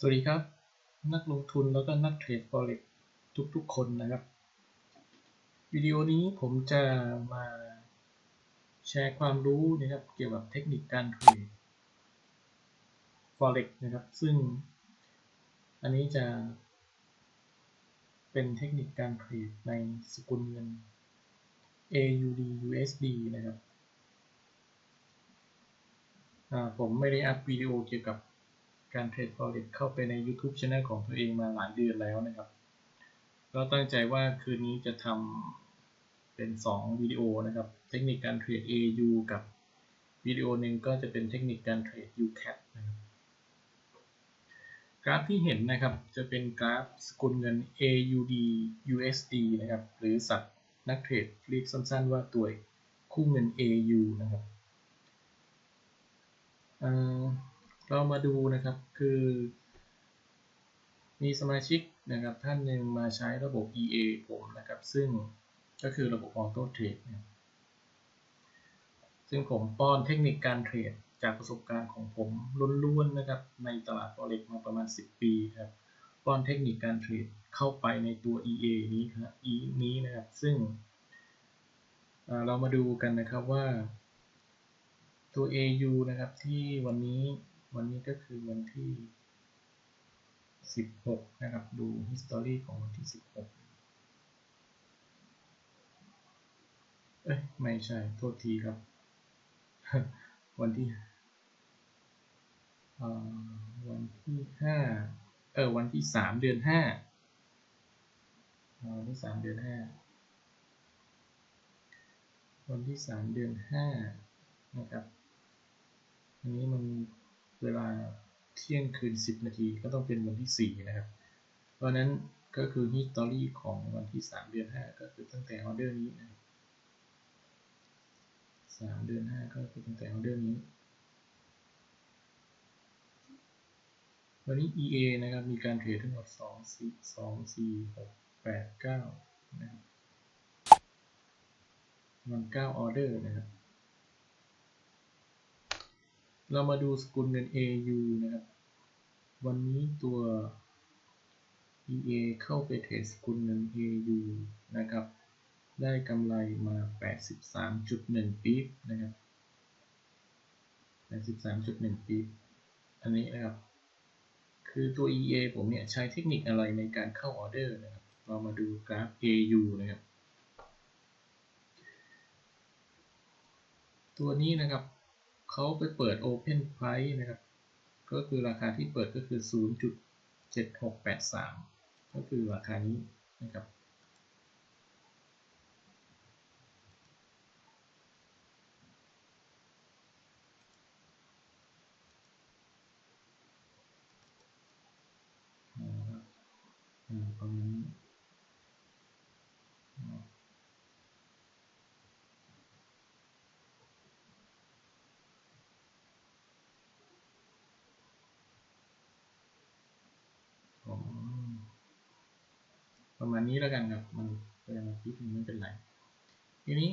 สวัสดีครับ นักลงทุนแล้วก็นักเทรด Forex ทุกๆ คนนะครับ วิดีโอนี้ผมจะมาแชร์ความรู้นะครับเกี่ยวกับเทคนิคการเทรด Forex นะครับ ซึ่งอันนี้จะเป็นเทคนิคการเทรดในสกุลเงิน AUD USD นะครับผมไม่ได้อัพวิดีโอเกี่ยวกับ การเทรด Forex เข้าไปใน YouTube Channel ของตัวเองมาหลายเดือนแล้วนะครับ ก็ตั้งใจว่าคืนนี้จะทำเป็น 2 วิดีโอนะครับ เทคนิคการเทรด AU กับวิดีโอหนึ่งก็จะเป็นเทคนิคการเทรด UCAT นะครับกราฟที่เห็นนะครับจะเป็นกราฟสกุลเงิน AUD USD นะครับ หรือสัตว์นักเทรดเรียกสั้นๆว่าตัวคู่เงิน AU นะครับ เรามาดูนะครับคือ มีสมาชิกนะครับท่านหนึ่งมาใช้ระบบ EA ผมนะครับ ซึ่งก็คือระบบออโต้เทรดซึ่งผมป้อนเทคนิคการเทรดจากประสบการณ์ของผมล้วนๆนะครับ ในตลาด Forex มาประมาณ 10 ปีครับป้อนเทคนิคการเทรดเข้าไปในตัว EA นี้ครับ E นี้นะครับ ซึ่งเรามาดูกันนะครับว่าตัว AU นะครับที่วันนี้ วันนี้ก็คือวันที่ 16 นะครับ ดู history ของวันที่ 16 เอ้ย ไม่ใช่ โทษทีครับ วันที่วันที่5เออ วันที่3เดือน5วันที่3เดือน5วันที่3เดือน5นะครับ อันนี้มัน เวลาเที่ยงคืน 10 นาทีก็ต้องเป็นวันที่ 4 นะครับ เพราะนั้นก็คือ history ของวันที่ 3 เดือน 5 ก็คือตั้งแต่ออเดอร์นี้นะ3เดือน 5 ก็คือตั้งแต่ออเดอร์นี้ วันนี้ EA นะครับ มีการเทรดทั้งหมด 2 4 2 4 6 8 9 นะครับมัน9ออเดอร์นะครับ เรามาดูสกุลเงิน AU นะครับ วันนี้ตัว EA เข้าไปเทรดสกุลเงิน AU นะครับ ได้กำไรมา 83.1 ปีบนะครับ 83.1 ปีบอันนี้นะครับ คือตัว EA ผมเนี่ยใช้เทคนิคอะไรในการเข้าออเดอร์นะครับ เรามาดูกราฟ AU นะครับ ตัวนี้นะครับ เขาไปเปิด Open Price นะครับ ก็คือราคาที่เปิดก็คือ 0.7683 ก็คือราคานี้นะครับ ประมาณนี้ประมาณ นี้แล้วกันครับ มันเป็นอาทิตย์ไม่เป็นไรทีนี้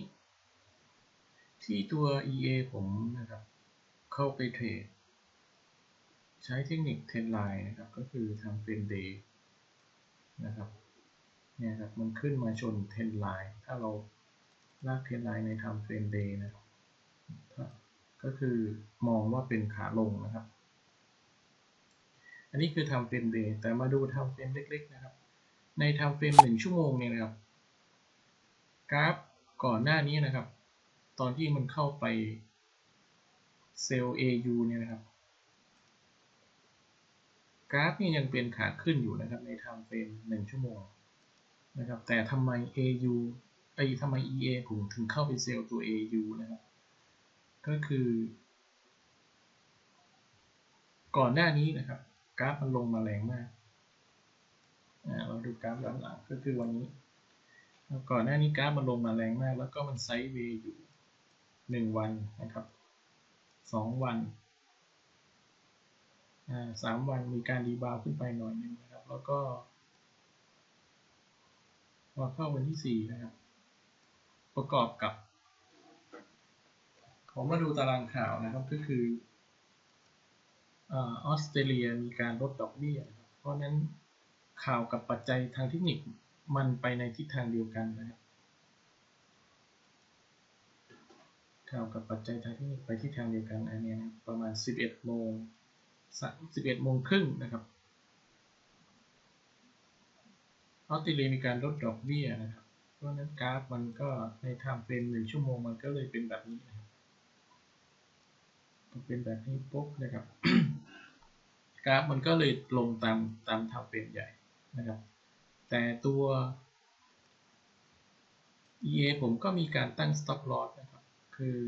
ที่ตัว EA ผมนะครับ เข้าไปเทรดใช้เทคนิคเทรนไลน์นะครับ ก็คือทำเป็นเดย์นะครับเนี่ยครับมันขึ้นมาชนเทรนไลน์ถ้าเราลากเทรนไลน์ในทำเฟรนเดย์นะครับก็คือมองว่าเป็นขาลงนะครับ อันนี้คือทำเป็นเดย์แต่มาดูทำเป็นเล็ก ๆ นะครับ ในทำเฟรมหนึ่งชั่วโมงเนี่ยนะครับกราฟก่อนหน้านี้นะครับ ตอนที่มันเข้าไปเซลล์ AU เนี่ยนะครับกราฟนี่ยังเป็นขาขึ้นอยู่นะครับในทำเฟรมหนึ่งชั่วโมงนะครับแต่ทำไม AU ไอ้ทำไม EA ผมถึงเข้าไปเซลล์ตัว AU นะครับก็คือ ก่อนหน้านี้นะครับกราฟมันลงมาแรงมาก เราดูกราฟย้อนหลังก็คือวันนี้ ก่อนหน้านี้กราฟมันลงมาแรงมาก แล้วก็มันไซด์เวย์อยู่หนึ่งวันนะครับสองวันสามวันมีการรีบาวขึ้นไปหน่อยนึงนะครับ แล้วก็พอเข้าวันที่สี่นะครับ ประกอบกับผมมาดูตารางข่าวนะครับก็คือออสเตรเลียมีการลดดอกเบี้ยเพราะนั้น ข่าวกับปัจจัยทางเทคนิคมันไปในทิศทางเดียวกันนะครับข่าวกับปัจจัยทางเทคนิคไปทิศทางเดียวกันอันนี้นะประมาณ 11โมง11โมงครึ่งนะครับออสเตรเลียมีการลดดอกเบี้ยนะครับเพราะนั้นกราฟมันก็ในไทม์เฟรมหนึ่งชั่วโมงมันก็เลยเป็นแบบนี้นะครับเป็นแบบนี้ปุ๊บนะครับกราฟมันก็เลยลงตามตามไทม์เฟรมใหญ่ นะครับ แต่ตัว EA ผมก็มีการตั้ง stop loss นะครับ คือ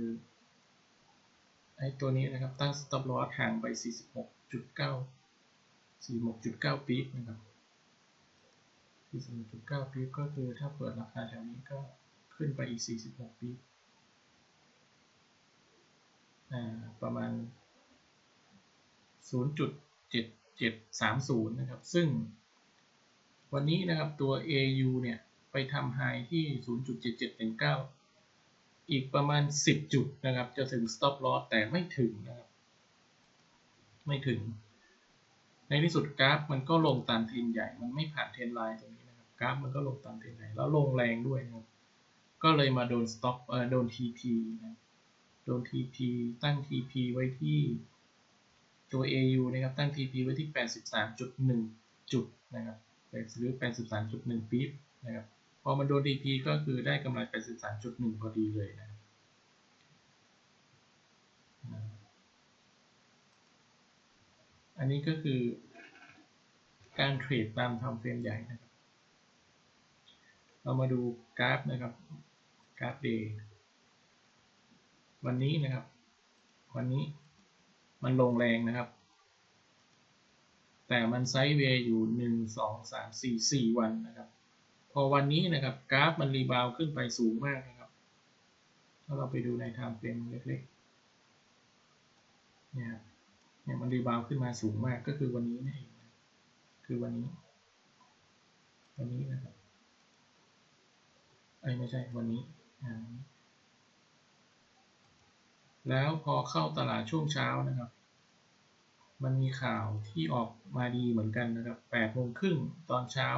ไอ้ตัวนี้นะครับ ตั้ง stop loss ห่างไป 46.9 46.9ปี๊บนะครับ46.9ปีก็คือถ้าเปิดราคาแถวนี้ก็ขึ้นไปอีก 46ปี๊บประมาณ 0.7730 นะครับ ซึ่ง วันนี้นะครับตัว AU เนี่ยไปทำไฮที่ 0.7719 อีกประมาณ 10 จุดนะครับจะถึง stop loss แต่ไม่ถึงนะครับ ไม่ถึง ในที่สุดกราฟมันก็ลงตามเทรนใหญ่ มันไม่ผ่านเทรนไลน์ตรงนี้นะครับ กราฟมันก็ลงตามเทรนใหญ่ แล้วลงแรงด้วยนะครับ ก็เลยมาโดน stop เอ่อโดน TP นะโดน TP ตั้ง TP ไว้ที่ตัว AU นะครับ ตั้ง TP ไว้ที่ 83.1 จุดนะครับ หรือ 83.1 ปีบนะครับ พอมันโดน TP ก็คือได้กำไร 83.1 พอดีเลยนะอันนี้ก็คือการเทรดตามทำเฟรมใหญ่นะครับ เรามาดูกราฟนะครับ กราฟเดย์วันนี้นะครับ วันนี้มันลงแรงนะครับ แต่มันไซด์เวย์อยู่หนึ่งสองสามสี่สี่วันนะครับ พอวันนี้นะครับกราฟมันรีบาวขึ้นไปสูงมากนะครับ ถ้าเราไปดูในไทม์เฟรมเล็กๆ เนี่ยเนี่ยมันรีบาวขึ้นมาสูงมากก็คือวันนี้นี่เองคือวันนี้ วันนี้นะครับไอ้ไม่ใช่วันนี้ แล้วพอเข้าตลาดช่วงเช้านะครับ มันมีข่าวที่ออกมาดีเหมือนกันนะครับ8โมงครึ่งตอนเช้า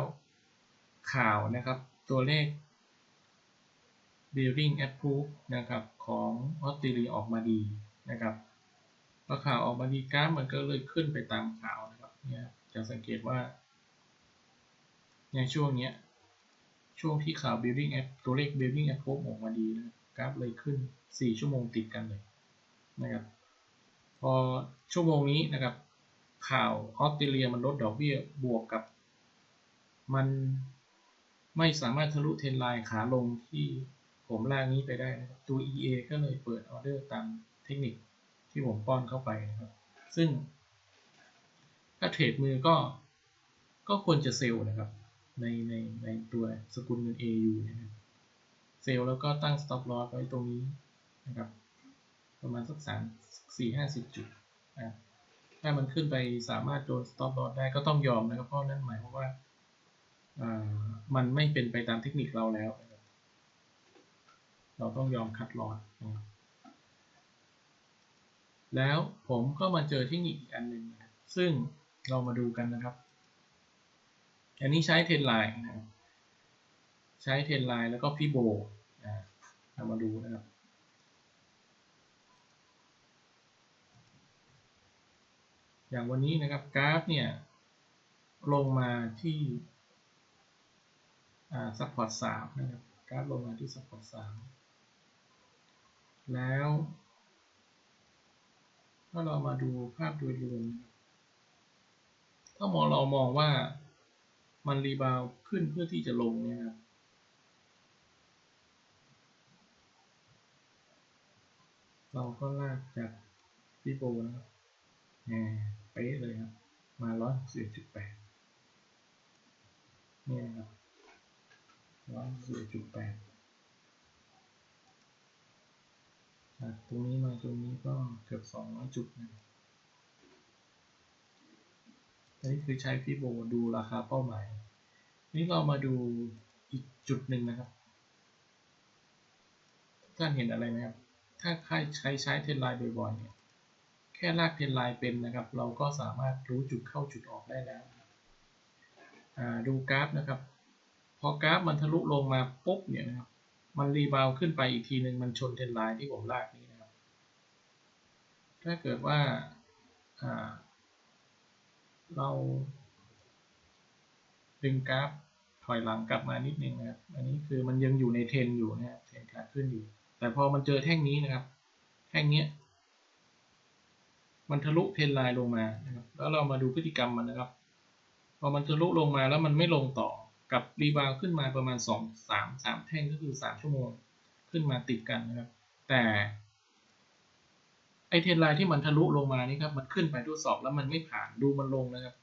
ข่าวนะครับ ตัวเลข building approve นะครับของออสเตรเลียออกมาดีนะครับพอข่าวออกมาดีกราฟมันก็เลยขึ้นไปตามข่าวนะครับเนี่ยจะสังเกตว่า ในช่วงนี้ช่วงที่ข่าว building app ตัวเลข building approve ออกมาดีนะกราฟเลยขึ้น 4 ชั่วโมงติดกันเลยนะครับ พอชั่วโมงนี้นะครับ ข่าวออสเตรเลียมันลดดอกเบี้ยบวกกับ มันไม่สามารถทะลุเทรนไลน์ขาลงที่ผมล่างนี้ไปได้นะครับตัว EA ก็เลยเปิดออเดอร์ตามเทคนิคที่ผมป้อนเข้าไปนะครับ ซึ่ง ถ้าเทรดมือก็ก็ควรจะเซลล์นะครับ ในในในตัวสกุลเงิน AU นะครับเซลล์แล้วก็ตั้ง stop loss ไว้ตรงนี้นะครับ ประมาณสักสามสี่ห้าสิบจุดนะถ้ามันขึ้นไปสามารถโดน stop loss ได้ก็ต้องยอมนะครับเพราะนั่นหมายความว่ามันไม่เป็นไปตามเทคนิคเราแล้ว เราต้องยอมคัดลอดนะแล้วผมก็มาเจอเทคนิคอีกอันหนึ่งนะซึ่งเรามาดูกันนะครับ อันนี้ใช้เทรนไลน์นะใช้เทรนไลน์แล้วก็ฟิโบนะเรามาดูนะครับ อย่างวันนี้นะครับกราฟเนี่ยลงมาที่ซัพพอร์ตสามนะครับกราฟลงมาที่ซัพพอร์ตสามแล้วถ้าเรามาดูภาพโดยรวมถ้ามองเรามองว่ามันรีบาวขึ้นเพื่อที่จะลงเนี่ยครับเราก็ลากจากฟิโบนะครับ เป๊ะเลยครับ มาร้อยสี่จุดแปดนี่นะครับร้อยสี่จุดแปดจากตรงนี้มาตรงนี้ก็เกือบสองร้อยจุดนะอันนี้คือใช้ฟิโบดูราคาเป้าหมาย นี่เรามาดูอีกจุดหนึ่งนะครับ ท่านเห็นอะไรไหมครับ ถ้าใครใช้ใช้เทรนไลน์บ่อยๆเนี่ย แค่ลากเทนไลน์เป็นนะครับ เราก็สามารถรู้จุดเข้าจุดออกได้แล้วดูกราฟนะครับ พอกราฟมันทะลุลงมาปุ๊บเนี่ยนะครับมันรีบาวขึ้นไปอีกทีหนึ่งมันชนเทนไลน์ที่ผมลากนี้นะครับ ถ้าเกิดว่าเราดึงกราฟถอยหลังกลับมานิดนึงนะครับ อันนี้คือมันยังอยู่ในเทนอยู่นะครับเทนขาขึ้นอยู่ แต่พอมันเจอแท่งนี้นะครับ แท่งเนี้ย มันทะลุเทรนไลน์ลงมานะครับ แล้วเรามาดูพฤติกรรมมันนะครับ พอมันทะลุลงมาแล้วมันไม่ลงต่อ กับรีบาวขึ้นมาประมาณ 2 3 3 แท่งก็คือ 3 ชั่วโมงขึ้นมาติดกันนะครับ แต่ไอเทรนไลน์ที่มันทะลุลงมานี่ครับ มันขึ้นไปทดสอบแล้วมันไม่ผ่านดูมันลงนะครับ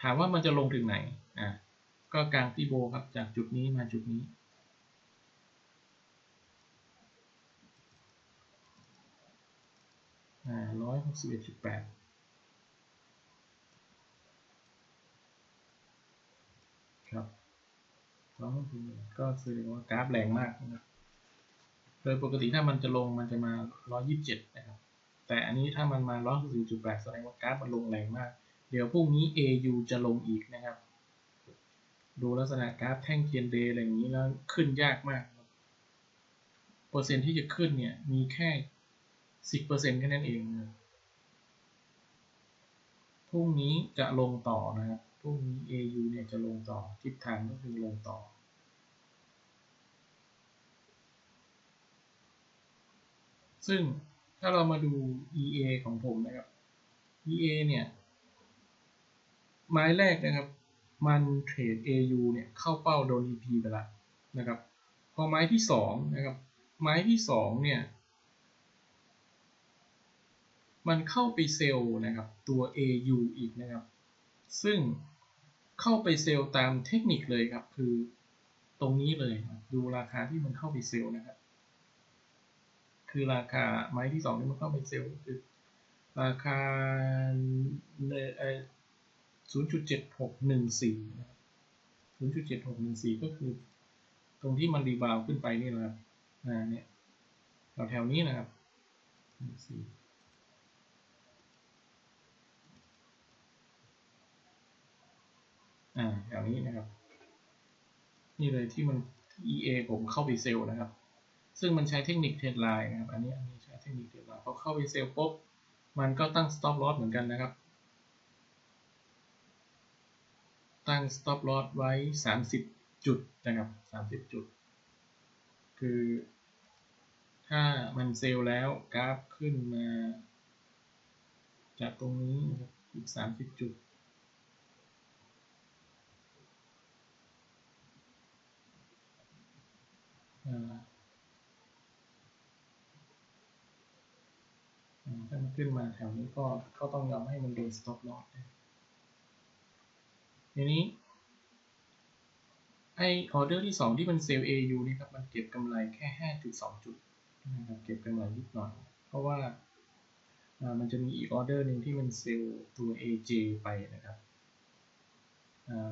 ถามว่ามันจะลงถึงไหน อะ ก็กลางที่โบครับจากจุดนี้มาจุดนี้ อ่า ร้อยหกสิบเอ็ดจุดแปดครับร้อยหกสิบเอ็ดก็แสดงว่ากราฟแรงมากนะครับ โดยปกติถ้ามันจะลงมันจะมา127นะครับ แต่อันนี้ถ้ามันมา164.8แสดงว่ากราฟมันลงแรงมาก เดี๋ยวพรุ่งนี้ AU จะลงอีกนะครับ ดูลักษณะกราฟแท่งเทียนเดย์อะไรอย่างนี้แล้วขึ้นยากมาก เปอร์เซ็นต์ที่จะขึ้นเนี่ยมีแค่ 10%แค่นั้นเองนะพรุ่งนี้จะลงต่อนะครับพรุ่งนี้ AU เนี่ยจะลงต่อทิศทางก็คือลงต่อ ซึ่งถ้าเรามาดู EA ของผมนะครับ EA เนี่ย ไม้แรกนะครับ มันเทรด AU เนี่ยเข้าเป้าโดน EP ไปล้วนะครับ พอไม้ที่2นะครับ ไม้ที่2เนี่ย มันเข้าไปเซลล์นะครับตัว AU อีกนะครับ ซึ่งเข้าไปเซลล์ตามเทคนิคเลยครับ คือตรงนี้เลยดูราคาที่มันเข้าไปเซลล์นะครับ คือราคาไม้ที่สองนี่มันเข้าไปเซลล์คือ ราคาศูนย์จุดเจ็ดหกหนึ่งสี่ศูนย์จุดเจ็ดหกหนึ่งสี่ก็คือ ตรงที่มันรีบาวขึ้นไปนี่นะครับอ่าเนี่ยแถวนี้นะครับหนึ่งสี่ อ่าแถวนี้นะครับ นี่เลยที่มัน EA ผมเข้าไปเซลล์นะครับ ซึ่งมันใช้เทคนิคเทรดไลน์นะครับ อันนี้อันนี้ใช้เทคนิคเทรดไลน์พอเข้าไปเซลล์ปุ๊บ มันก็ตั้ง stop loss เหมือนกันนะครับ ตั้ง stop loss ไว้ 30 จุดนะครับ 30 จุด คือถ้ามันเซลล์แล้วกราฟขึ้นมา จากตรงนี้อีก 30 จุดอ่า ถ้ามันขึ้นมาแถวนี้ก็ก็ต้องยอมให้มันโดน stop loss ทีนี้ไอออเดอร์ที่ 2 ที่มันเซลล์ AU นี่ครับมันเก็บกำไรแค่ 5.2 จุดนะครับเก็บกำไรนิดหน่อย เพราะว่ามันจะมีอีกออเดอร์หนึ่งที่มันเซลล์ตัว AJ ไปนะครับ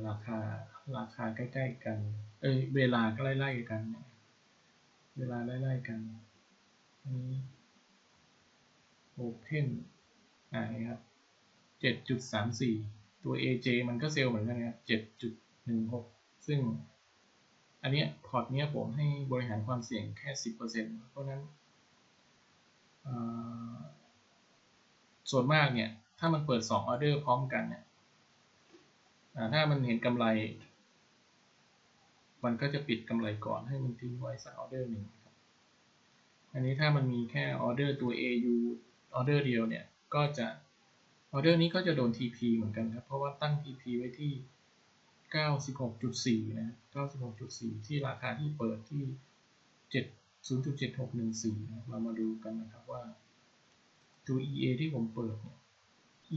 ราคาราคาใกล้ ๆ กัน เอ้ยเวลาก็ไล่ๆกัน เวลาไล่ๆกันนี้ Open อ่าครับ7.34 ตัว AJ มันก็เซลล์เหมือนกันนะครับ7.16 ซึ่งอันนี้พอร์ตนี้ผมให้บริหารความเสี่ยงแค่ 10%เพราะนั้นส่วนมากเนี่ย ถ้ามันเปิด 2 ออเดอร์พร้อมกันเนี่ยถ้ามันเห็นกำไร มันก็จะปิดกำไรก่อนให้มันทิ้งไว้สักออเดอร์หนึ่งครับอันนี้ถ้ามันมีแค่ออเดอร์ตัว AU ออเดอร์เดียวเนี่ยก็จะออเดอร์นี้ก็จะโดน TP เหมือนกันครับ เพราะว่าตั้ง TP ไว้ที่ 96.4 นะ 96.4 ที่ราคาที่เปิดที่ 7 0.7614 นะเรามาดูกันนะครับว่าตัว EA ที่ผมเปิดเนี่ย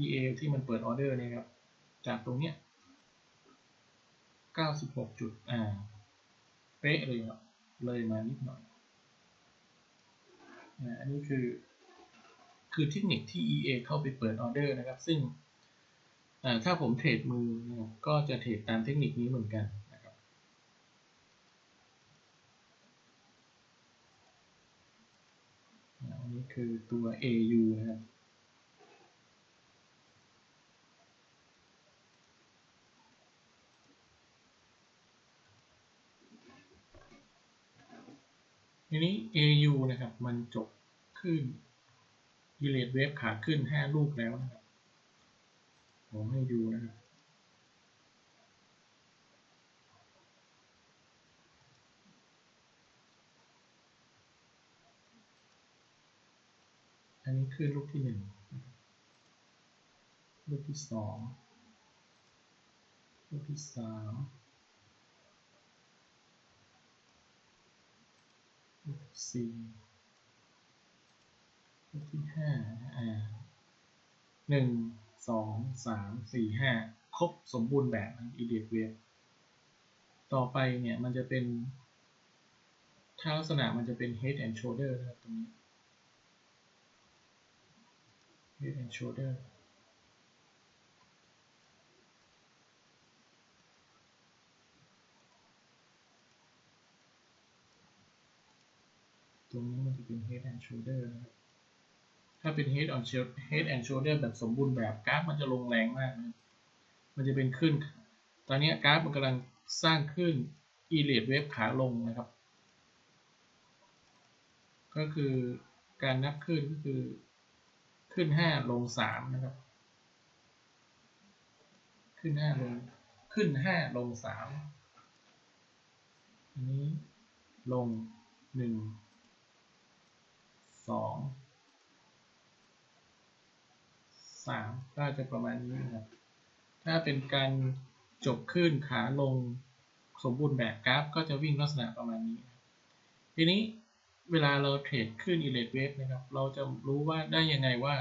EA ที่มันเปิดออเดอร์เนี่ยครับ จากตรงเนี้ย 96จุดอ่าเป๊ะเลยครับเลยมานิดหน่อยอันนี้คือคือเทคนิคที่ EA เข้าไปเปิดออเดอร์นะครับ ซึ่งถ้าผมเทรดมือก็จะเทรดตามเทคนิคนี้เหมือนกันนะครับ อันนี้คือตัว AU นะครับ ทีนี้ AU นะครับ มันจบขึ้นยูเลตเวฟขาขึ้น 5 ลูกแล้วนะครับ ผมให้ดูนะครับ อันนี้ขึ้นลูกที่ 1 ลูกที่ 2 ลูกที่ 3 สี่ลูกที่ห้าอ่าหนึ่งสองสามสี่ห้าครบสมบูรณ์แบบอีเดียเวฟต่อไปเนี่ยมันจะเป็น ถ้าลักษณะมันจะเป็น head and shoulder นะครับตรงนี้ head and shoulder ตรงนี้มันจะเป็น head and shoulder นะครับ ถ้าเป็น head on head and shoulder แบบสมบูรณ์แบบกราฟมันจะลงแรงมากนะมันจะเป็นขึ้น ตอนนี้กราฟมันกำลังสร้างขึ้น e l i t wave ขาลงนะครับ ก็คือการนับขึ้นก็คือขึ้น 5 ลง 3 นะครับ ขึ้น 5 ลง ขึ้น 5 ลง 3 อันนี้ลง 1 2 3ก็จะประมาณนี้นะครับ ถ้าเป็นการจบขึ้นขาลงสมบูรณ์แบบกราฟ ก็จะวิ่งลักษณะประมาณนี้ ทีนี้เวลาเราเทรดขึ้นอิเลดเวฟนะครับ เราจะรู้ว่าได้ยังไงว่า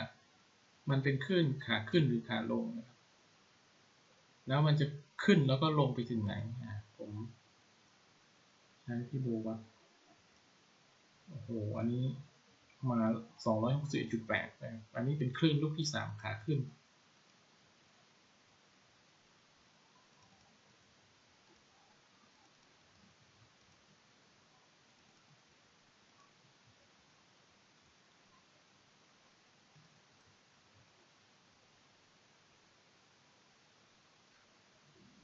มันเป็นขึ้นขาขึ้นหรือขาลงนะครับ แล้วมันจะขึ้นแล้วก็ลงไปถึงไหนอะผมใช้ที่โบวัดโอ้โห อันนี้ มา 261.8นะครับอันนี้เป็นคลื่นลูกที่ 3 ขาขึ้น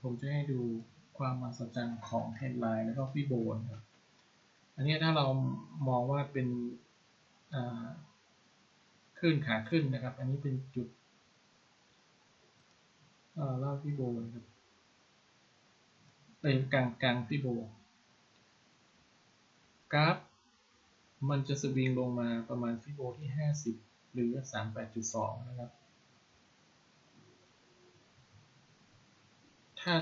ผมจะให้ดูความมหัศจรรย์ของเฮดไลน์แล้วก็ฟิโบนครับ อันนี้ถ้าเรามองว่าเป็น ขึ้นขาขึ้นนะครับ อันนี้เป็นจุดเล่าฟิโบนะครับเป็นกลางกลางฟิโบกราฟมันจะสวิงลงมาประมาณฟิโบที่ 50 หรือ 38.2 นะครับ ถ้า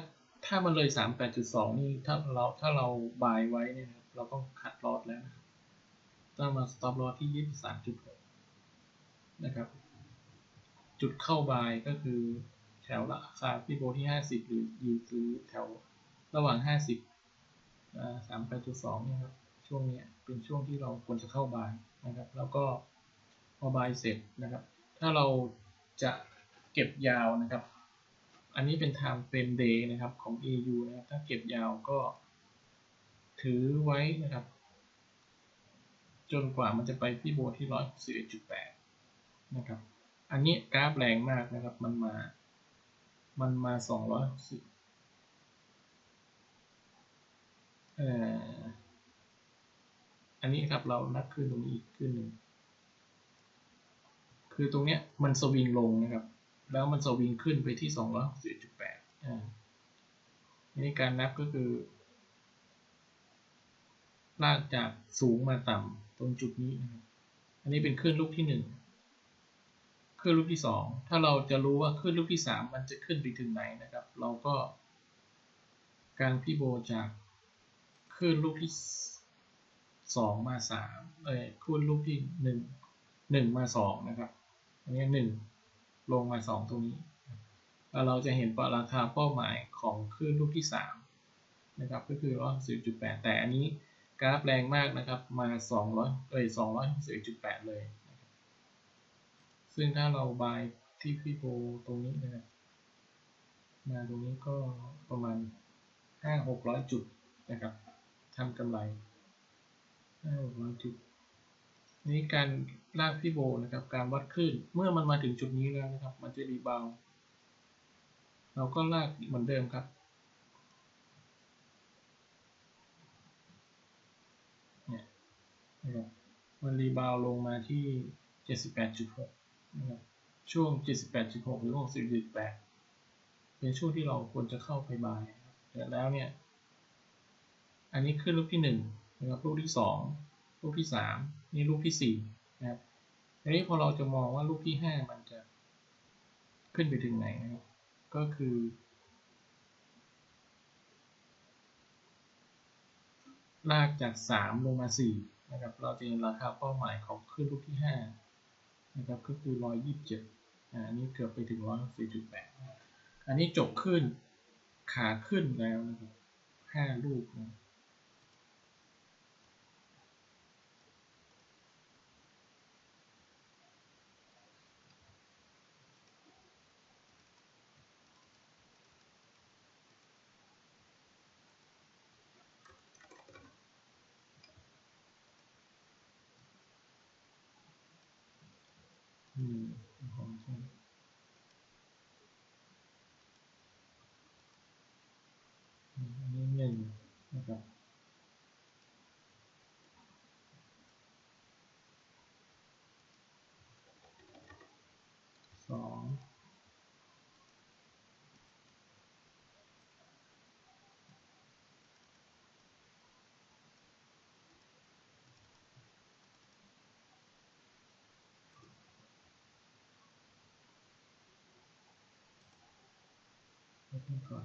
ถ้ามันเลย 38.2 นี่ถ้าเราถ้าเราบายไว้เนี่ยเราต้องคัดลอสแล้วนะครับ ต้งมา stop loss ที่ 23.6 นะครับ จุดเข้าบายก็คือแถวราคาฟิโบที่ 50 หรือยิวซื้อแถวระหว่าง 50า38.2นี่ครับ ช่วงนี้เป็นช่วงที่เราควรจะเข้าบายนะครับ แล้วก็พอบายเสร็จนะครับ ถ้าเราจะเก็บยาวนะครับ อันนี้เป็น time frame day นะครับของ AU นะครับ ถ้าเก็บยาวก็ถือไว้นะครับ จนกว่ามันจะไปที่โบที่ร้อยสิบเอ็ดจุดแปดนะครับ อันนี้กราฟแรงมากนะครับ มันมา มันมาสองร้อยสิบเอ่ออันนี้ครับเรานับขึ้นตรงนี้อีกขึ้นหนึ่ง คือตรงเนี้ยมันสวิงลงนะครับ แล้วมันสวิงขึ้นไปที่สองร้อยสิบเอ็ดจุดแปดอ่านี่การนับก็คือลากจากสูงมาต่ำ รงจุดนี้นะครับอันนี้เป็นคลื่นลูกที่หนึ่งคลื่นลูกที่สองถ้าเราจะรู้ว่าคลื่นลูกที่สามมันจะขึ้นไปถึงไหนนะครับ เราก็การพี่โบจากคลื่นลูกที่สองมาสามเอ้ยคลื่นลูกที่หนึ่งหนึ่งมาสองนะครับ อันนี้หนึ่งลงมาสองตรงนี้แล้วเราจะเห็นปราคาเป้าหมายของคลื่นลูกที่สามนะครับ ก็คือร้อยสิบจุดแปดแต่อันนี้ กราฟแรงมากนะครับ มา 200เอ้ย261.8 เลย ซึ่งถ้าเราบายที่พี่โบตรงนี้นะครับ มาตรงนี้ก็ประมาณ 5-600 จุดนะครับทำกำไร 5-600 จุด นี่การลากพี่โบนะครับ การวัดคลื่นเมื่อมันมาถึงจุดนี้แล้วนะครับ มันจะรีบาว เราก็ลากเหมือนเดิมครับ เนี่ย นะครับมันรีบาวลงมาที่ 78.6นะครับช่วง 78.6 หรือ 60.8 เป็นช่วงที่เราควรจะเข้าไปบายนะครับแต่แล้วเนี่ย อันนี้ขึ้นลูกที่หนึ่งนะครับลูกที่สองลูกที่สามนี่ลูกที่สี่นะครับทีนี้พอเราจะมองว่าลูกที่ห้ามันจะขึ้นไปถึงไหนนะครับก็คือ ลากจากสามลงมาสี่ นะครับเราจะเห็นราคาเป้าหมายของขึ้นลูกที่ห้านะครับก็คือร้อยยี่สิบเจ็ดอันนี้เกือบไปถึงร้อยสี่จุดแปดอันนี้จบขึ้นขาขึ้นแล้วนะครับห้าลูกนะ อืมของใช่อืมอันนี้หนึ่งนะครับสอง เริ่มก่อ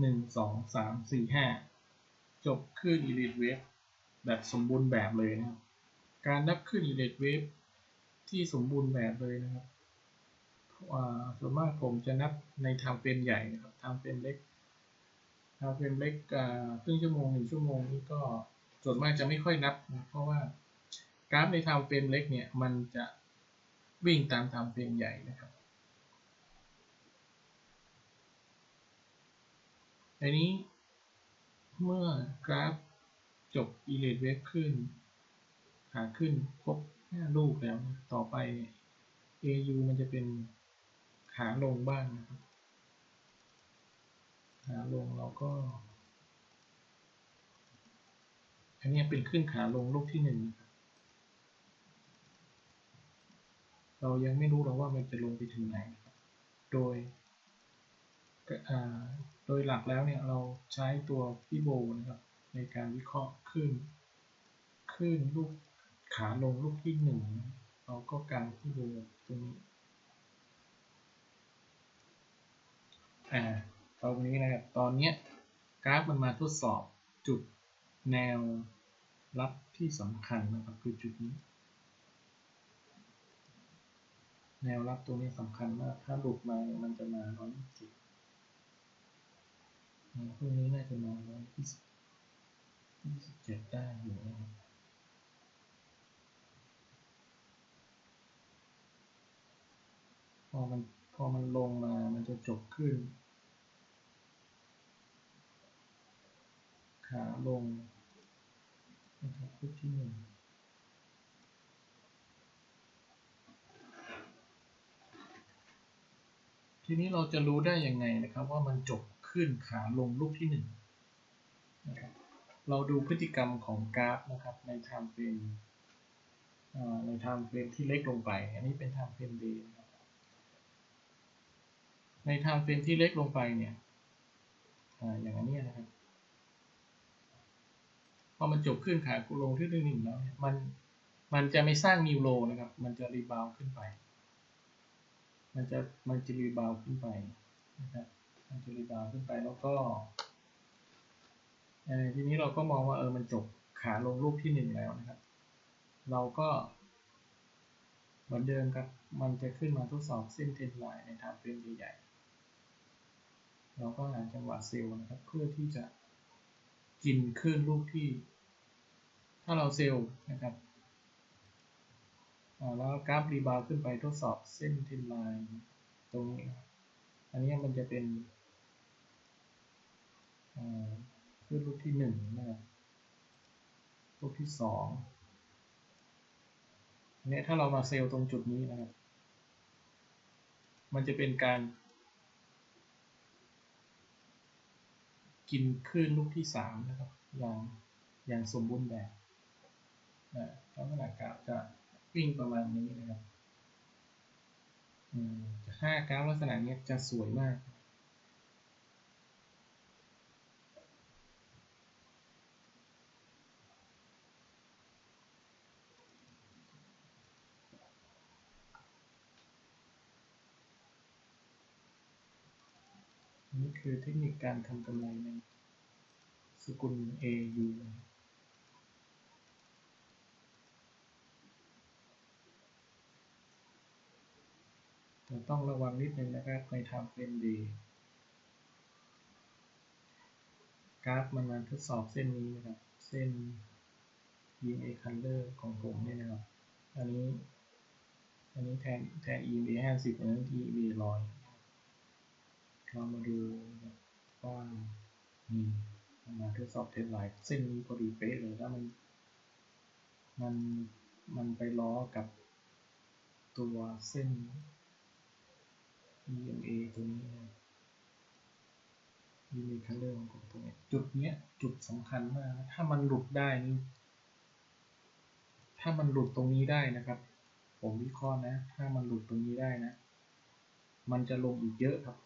หนึ่งสองสามสี่ห้าจบขึ้น Elite Wave แบบสมบูรณ์แบบเลยนะครับ การนับขึ้น Elite Wave ที่สมบูรณ์แบบเลยนะครับ ส่วนมากผมจะนับในทม์เฟรมใหญ่นะครับทม์เฟรมเล็กทม์เฟรมเล็กครึ่งชั่วโมงหนึ่งชั่วโมงนี่ก็ส่วนมากจะไม่ค่อยนับนะเพราะว่ากราฟในทม์เฟรมเล็กเนี่ยมันจะวิ่งตามทม์เฟรมใหญ่นะครับอันนี้เมื่อกราฟจบ Elite Wave ขึ้น ขาขึ้นครบ5ลูกแล้ว ต่อไป AU มันจะเป็น ขาลงบ้างนะครับขาลงเราก็ อันนี้เป็นขึ้นขาลงลูกที่หนึ่งนะครับเรายังไม่รู้หรอกว่ามันจะลงไปถึงไหน โดยโดยหลักแล้วเนี่ยเราใช้ตัวพี่โบนะครับในการวิเคราะห์ขึ้น ขึ้นลูกขาลงลูกที่หนึ่งเราก็การพี่โบตรงนี้ อ่าตรงนี้นะครับ ตอนเนี้ยกราฟมันมาทดสอบจุดแนวรับที่สำคัญนะครับ คือจุดนี้ แนวรับตรงนี้สำคัญมาก ถ้าหลุดมาเนี่ยมันจะมาร้อยยี่สิบพวกนี้น่าจะมาร้อยยี่สิบยี่สิบเจ็ดได้อยู่นะครับพอมัน พอมันลงมามันจะจบขึ้น ขาลงนะครับรูปที่หนึ่งทีนี้เราจะรู้ได้ยังไงนะครับว่ามันจบขึ้นขาลงรูปที่หนึ่งนะครับเราดูพฤติกรรมของกราฟนะครับในไทม์เฟรมในไทม์เฟรมที่เล็กลงไป อันนี้เป็นไทม์เฟรม day น ในไทม์เฟรมที่เล็กลงไปเนี่ยออย่างนี้นะครับพอมันจบขึ้นขาลงที่หนึ่งแล้วเนี่ยมันมันจะไม่สร้างนิวโรนะครับ มันจะรีบาวขึ้นไป มันจะมันจะรีบาวขึ้นไปนะครับมันจะรีบาวขึ้นไปแล้วก็ทีนี้เราก็มองว่าเออมันจบขาลงรูปที่หนึ่งแล้วนะครับ เราก็เหมือนเดิมครับ มันจะขึ้นมาทดสอบเส้นเทรนไลน์ในทางเฟรมใหญ่ๆ เราก็หาจังหวะเซลล์นะครับ เพื่อที่จะกินคลื่นลูกที่ ถ้าเราเซลล์นะครับแล้วกราฟรีบาวขึ้นไปทดสอบเส้นทรนไลน์ตรงนี้ อันนี้มันจะเป็นคลื่นลูกที่หนึ่งนะครับลูกที่สองอันนี้ถ้าเรามาเซลล์ตรงจุดนี้นะครับ มันจะเป็นการ กินคลื่นลูกที่สามนะครับอย่างอย่างสมบูรณ์แบบนะลักษณะกราฟจะวิ่งประมาณนี้นะครับถ้ากราฟลักษณะนี้จะสวยมาก นี่ คือเทคนิคการทำกำไรในสกุล AU แต่ต้องระวังนิดนึงนะครับในทำเป็นดีกราฟมันมาทดสอบเส้นนี้นะครับ เส้น EMA color ของผมเนี่ยนะครับ อันนี้ อันนี้แทนแทน EMA 50อันนั้น EMA 100 เรามาดูว่านี่มันมาทดสอบเทรนไลน์เส้นนี้พอดีเป๊ะเลยแล้วมันมันมันไปล้อกับตัวเส้น EMA ตัวนี้นะ EMA color ของตัวนี้จุดเนี้ยจุดสำคัญมาก ถ้ามันหลุดได้นี่ถ้ามันหลุดตรงนี้ได้นะครับ ผมวิเคราะห์นะ ถ้ามันหลุดตรงนี้ได้นะ มันจะลงอีกเยอะครับ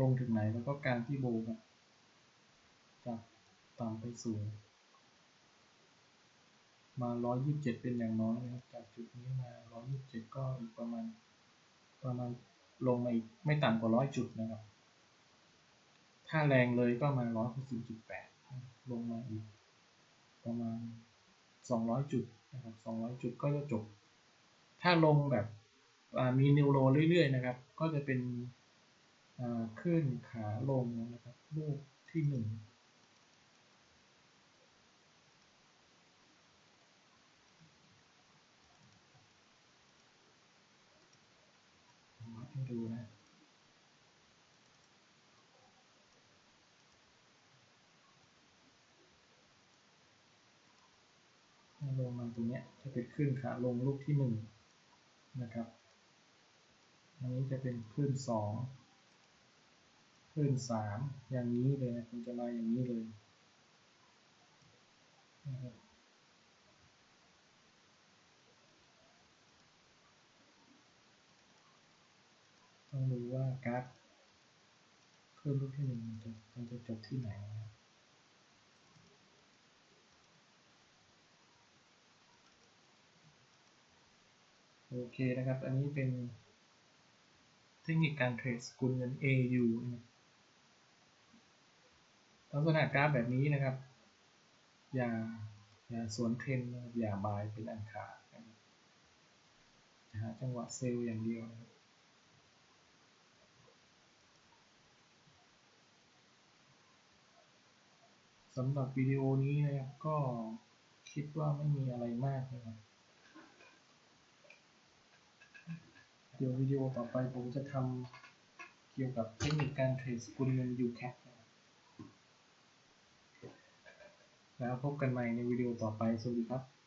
ลงถึงไหนแล้วก็การที่โบครับจากต่ำไปสูง มา 127 เป็นอย่างน้อยนะครับ จากจุดนี้มา 127 ก็อีกประมาณ ประมาณลงมาอีกไม่ต่ำกว่า 100 จุดนะครับ ถ้าแรงเลยก็มา 160.8ลงมาอีก ประมาณ 200 จุดนะครับ 200 จุดก็จะจบ ถ้าลงแบบมีนิวโรเรื่อยๆนะครับ ก็จะเป็น ขึ้นขาลงนะครับลูกที่หนึ่งมวัดให้ดูนะลงมาตรงนี้จะเป็นขึ้นขาลงลูกที่หนึ่งนะครับ อันนี้จะเป็นขึ้นสอง ขึ้นสามอย่างนี้เลยนะมันจะมาอย่างนี้เลยต้องดูว่ากราฟขึ้นลูกที่หนึ่งมันจะมันจะจบที่ไหนนะโอเคนะครับ อันนี้เป็นเทคนิคการเทรดสกุลเงิน AU นะ ลักษณะกราฟแบบนี้นะครับ อย่าอย่าสวนเทรนอย่าบายเป็นอันขาดนะครับหาจังหวะเซลล์อย่างเดียวนะครับสำหรับวิดีโอนี้นะครับก็คิดว่าไม่มีอะไรมากนะครับ เดี๋ยววิดีโอต่อไปผมจะทำเกี่ยวกับเทคนิคการเทรดสกุลเงิน UCAT นะครับ แล้วพบกันใหม่ในวิดีโอต่อไป สวัสดีครับ